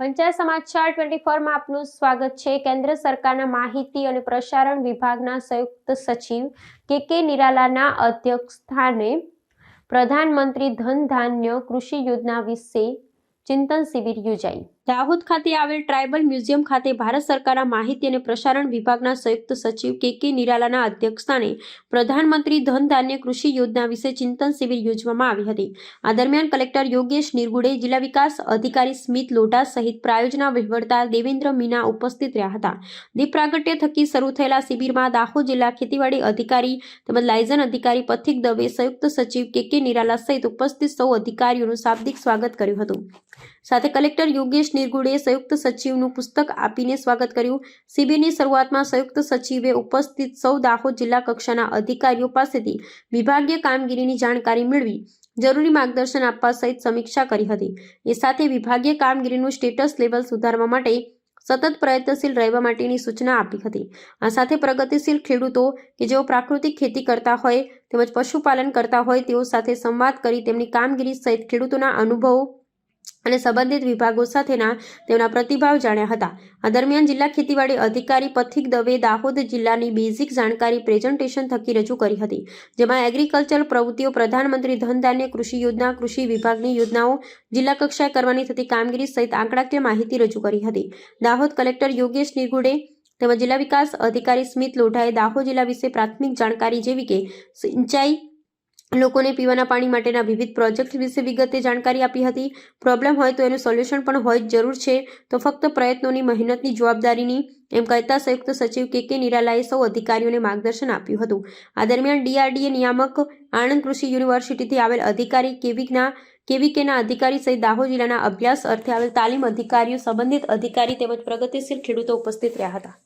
પંચાયત સમાચાર ટ્વેન્ટી ફોરમાં આપનું સ્વાગત છે. કેન્દ્ર સરકારના માહિતી અને પ્રસારણ વિભાગના સંયુક્ત સચિવ કે કે નિરાલાના અધ્યક્ષસ્થાને પ્રધાનમંત્રી ધન ધાન્ય કૃષિ યોજના વિશે ચિંતન શિબિર યોજાઈ દાહોદ ખાતે આવેલ ટ્રાઇબલ મ્યુઝિયમ ખાતે ભારત સરકારના માહિતી અને પ્રસારણ વિભાગના સંયુક્ત સચિવ કે કે નિરાલાના અધ્યક્ષસ્થાને પ્રધાનમંત્રી ધન ધાન્ય કૃષિ યોજના વિશે ચિંતન શિબિર યોજવામાં આવી હતી. આ દરમિયાન કલેક્ટર યોગેશ નિરગુડે જિલ્લા વિકાસ અધિકારી સ્મિત લોઢા સહિત પ્રાયોજના વહીવટદાર દેવેન્દ્ર મીના ઉપસ્થિત રહ્યા હતા. દીપ પ્રાગટ્ય થકી શરૂ થયેલા શિબિરમાં દાહોદ જિલ્લા ખેતીવાડી અધિકારી તેમજ લાયઝન અધિકારી પથિક દવે સંયુક્ત સચિવ કે કે નિરાલા સહિત ઉપસ્થિત સૌ અધિકારીઓનું શાબ્દિક સ્વાગત કર્યું હતું. સાથે કલેક્ટર યોગેશ નિરગુડે સંયુક્ત સચિવનું પુસ્તક આપીને સ્વાગત કર્યું. શિબિરની શરૂઆતમાં સંયુક્ત સચિવે ઉપસ્થિત સૌ દાહોદ જિલ્લા કક્ષાના અધિકારીઓ પાસેથી વિભાગીય કામગીરીની જાણકારી મેળવી, જરૂરી માર્ગદર્શન આપવા સહિત સમીક્ષા કરી હતી. એ સાથે વિભાગીય કામગીરીનું સ્ટેટસ લેવલ સુધારવા માટે સતત પ્રયત્નશીલ રહેવા માટેની સૂચના આપી હતી. આ સાથે પ્રગતિશીલ ખેડૂતો કે જેઓ પ્રાકૃતિક ખેતી કરતા હોય તેમજ પશુપાલન કરતા હોય તેઓ સાથે સંવાદ કરી તેમની કામગીરી સહિત ખેડૂતોના અનુભવો અને સંબંધિત વિભાગો સાથેના તેમના પ્રતિભાવ જાણ્યા હતા. આ દરમિયાન જિલ્લા ખેતીવાડી અધિકારી પથિક દવે દાહોદ જિલ્લાની બેઝિક જાણકારી પ્રેઝન્ટેશન થકી રજૂ કરી હતી, જેમાં એગ્રીકલ્ચર પ્રવૃત્તિઓ, પ્રધાનમંત્રી ધન ધાન્ય કૃષિ યોજના, કૃષિ વિભાગની યોજનાઓ જિલ્લા કક્ષાએ કરવાની થતી કામગીરી સહિત આંકડાકીય માહિતી રજૂ કરી હતી. દાહોદ કલેક્ટર યોગેશ નિરગુડે તેમજ જિલ્લા વિકાસ અધિકારી સ્મિત લોઢાએ દાહોદ જિલ્લા વિશે પ્રાથમિક જાણકારી જેવી કે સિંચાઈ લોકોને પીવાના પાણી માટેના વિવિધ પ્રોજેક્ટ વિશે વિગતે જાણકારી આપી હતી. પ્રોબ્લેમ હોય તો એનું સોલ્યુશન પણ હોય જ જરૂર છે. તો ફક્ત પ્રયત્નોની મહેનતની જવાબદારીની એમ કહેતા સંયુક્ત સચિવ કે કે નિરાલાએ સૌ અધિકારીઓને માર્ગદર્શન આપ્યું હતું. આ દરમિયાન ડીઆરડીએ નિયામક આણંદ કૃષિ યુનિવર્સિટીથી આવેલ અધિકારી કેવિકના કેવીકેના અધિકારી સહિત દાહોદ જિલ્લાના અભ્યાસ અર્થે આવેલ તાલીમ અધિકારીઓ સંબંધિત અધિકારી તેમજ પ્રગતિશીલ ખેડૂતો ઉપસ્થિત રહ્યા હતા.